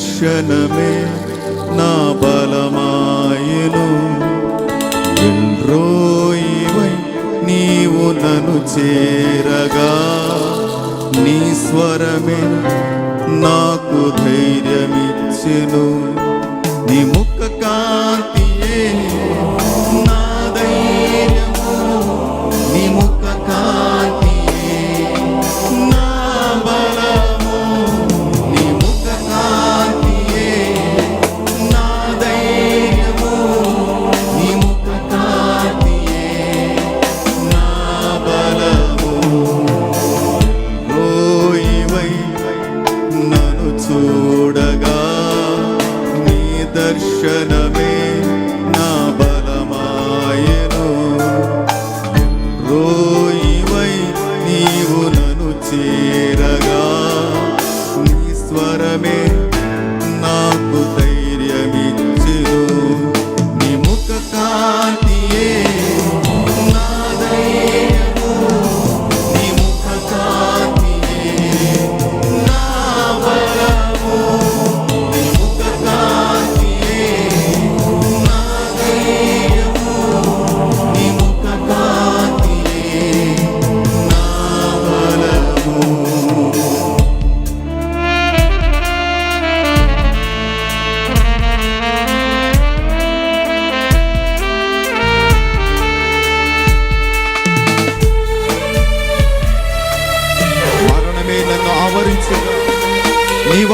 దర్శనమే నా బలమాయను. ఎల్రోయివై నీవు నన్ను చేరగా నీ స్వరమే నాకు ధైర్యమిచ్చెను. నీ ముఖ కాంతియే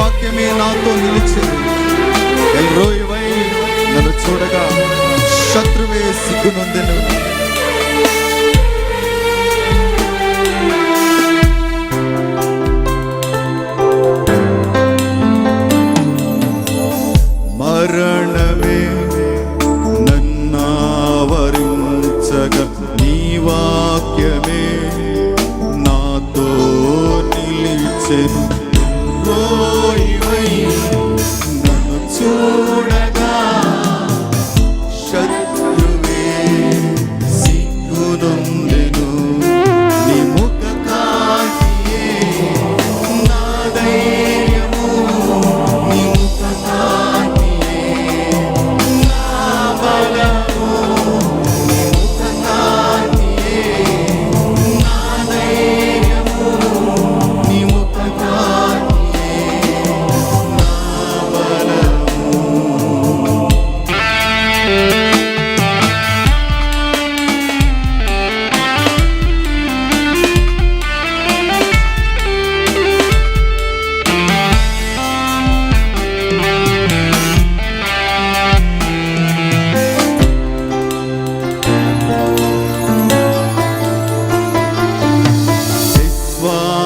వాక్యమే నాతో నిలిచింది. ఎల్రోయువై నన్ను చూడగా శత్రువే సిగ్గునందెను. మరణమే నన్నావరించగ నీ వాక్యమే glory. Oh.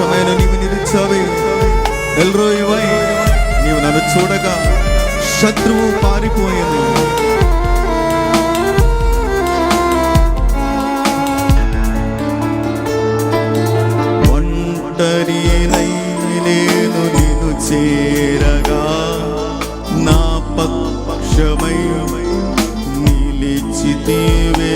సాక్ష్యమైన నీవు నిలిచావి. ఎల్రో ఇవై నీవు నన్ను చూడగా శత్రువు పారిపోయింది. ఒంటరి నేను నిన్ను చేరగా నా పక్షమై నిలిచితివే.